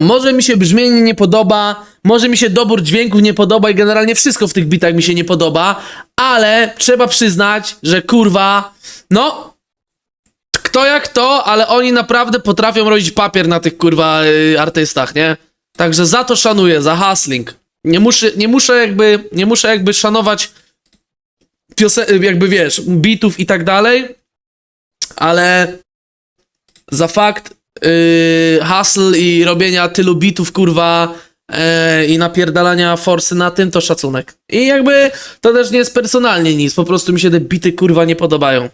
Może mi się brzmienie nie podoba, może mi się dobór dźwięków nie podoba i generalnie wszystko w tych bitach mi się nie podoba, ale trzeba przyznać, że kurwa, no, kto jak to, ale oni naprawdę potrafią robić papier na tych kurwa y, artystach, nie? Także za to szanuję, za hustling. Nie muszę, nie muszę jakby, nie muszę jakby szanować piosen- jakby wiesz, bitów i tak dalej, ale za fakt yy, hustle i robienia tylu bitów, kurwa, yy, i napierdalania forsy na tym, to szacunek. I jakby to też nie jest personalnie nic, po prostu mi się te bity, kurwa, nie podobają.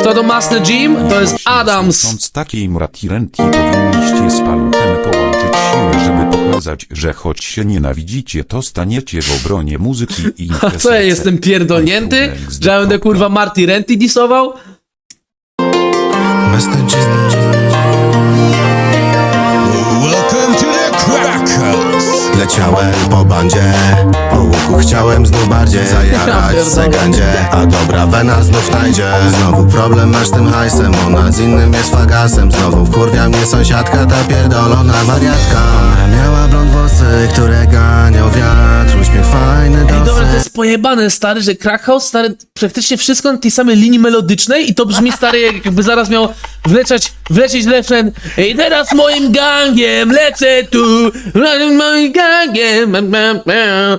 Kto to Master Jim? To jest Adams. Chcąc takiej Muratirenti powinniście z paluchem połączyć siły, żeby pokazać, że choć się nienawidzicie, to staniecie w obronie muzyki i A co ja jestem pierdolnięty? Że ja będę kurwa Marty Renty disował? Mr. Welcome to the crack house. Leciałem po bandzie Po łuku chciałem znów bardziej Zajarać w segandzie A dobra wena znów najdzie Znowu problem masz z tym hajsem Ona z innym jest fagasem Znowu wkurwia mnie sąsiadka Ta pierdolona wariatka Ona miała blond włosy Które ganiał to jest pojebane, stary, że Crack House, stary, praktycznie wszystko na tej samej linii melodycznej i to brzmi, stary, jak- jakby zaraz miał wleczać, wlecieć refren I teraz moim gangiem lecę tu, moim gangiem, ma, ma, ma.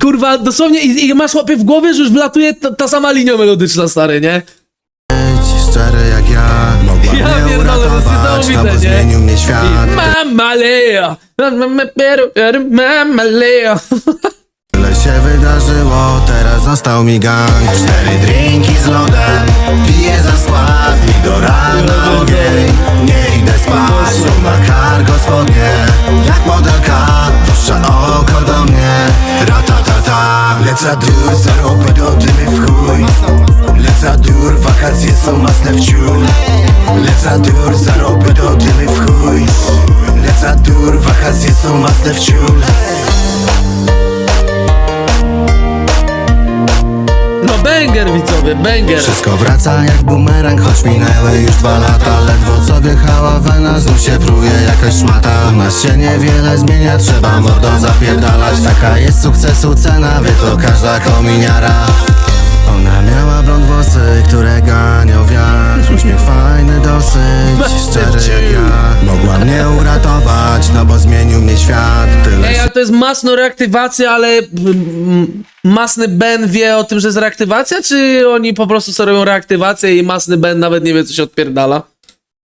Kurwa, dosłownie i, i masz łapie w głowie, że już wlatuje ta, ta sama linia melodyczna, stary, nie? Szczery jak ja Mogła Ja mnie pierdolę, to jest uratować No bo niesamowite, nie? zmienił mnie świat Mama Leo, mama Leo. Się wydarzyło, teraz został mi gang. Cztery drinki z lodem, piję za skład. I do rana ogień, nie idę spać. Są na cargo spodnie, jak modelka Puszcza oko do mnie, ratatata Leca dur, zarobę do dymy w chuj. Leca dur, wakacje są masne w ciul. Leca dur, zarobę do dymy w chuj. Leca dur, wakacje są masne w ciul banger, widzowie, banger. Wszystko wraca jak bumerang, choć minęły już dwa lata Ledwo co wjechała wena, znów się pruje jakaś szmata. U nas się niewiele zmienia, trzeba mordą zapierdalać. Taka jest sukcesu cena, wie to każda kominiara. Ona miała blond włosy, które ganiał wiatr. Uśmiech fajny dosyć, szczery jak ja. Mogła mnie uratować, no bo zmienił mnie świat to jest masno reaktywacja, ale mm, masny Ben wie o tym, że jest reaktywacja, czy oni po prostu sobie robią reaktywację i masny Ben nawet nie wie, co się odpierdala?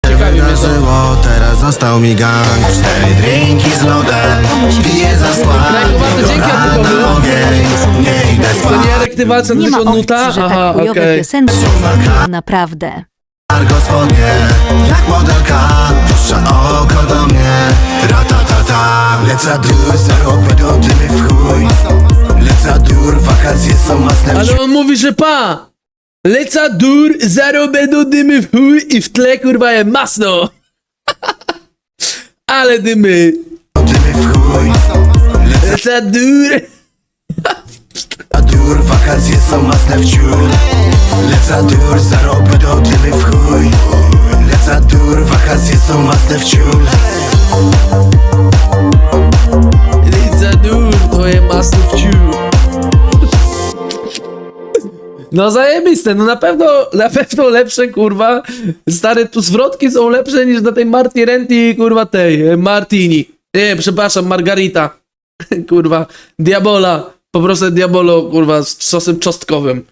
Ciekawi mnie to. wydarzyło, teraz został mi gang Cztery drinki z lodem, piję za skład i do dzięki, a rana było. ogień Nie idę To nie spać, reaktywacja, Nie ma tylko opcji, nuta? że Aha, tak chujowe okej. piosenki naprawdę. cargo spodnie Jak modelka, puszcza leca dur, zarobę do dymy w chuj Leca dur, wakacje są masne Ale on mówi, że pa! Leca dur, zarobę do dymy w chuj i w tle kurwa je masno! Ale dymy! dymy w chuj Leca dur! Leca dur, wakacje są masne w ciul Leca dur, zarobę do dymy w chuj Leca dur, wakacje są masne w ciul No zajebiste, no na pewno, na pewno lepsze, kurwa. Stare, tu zwrotki są lepsze niż na tej Marti Renti, kurwa, tej, e, Martini. Nie, przepraszam, Margarita. Kurwa, Diabola. Po prostu Diabolo, kurwa, z sosem czosnkowym.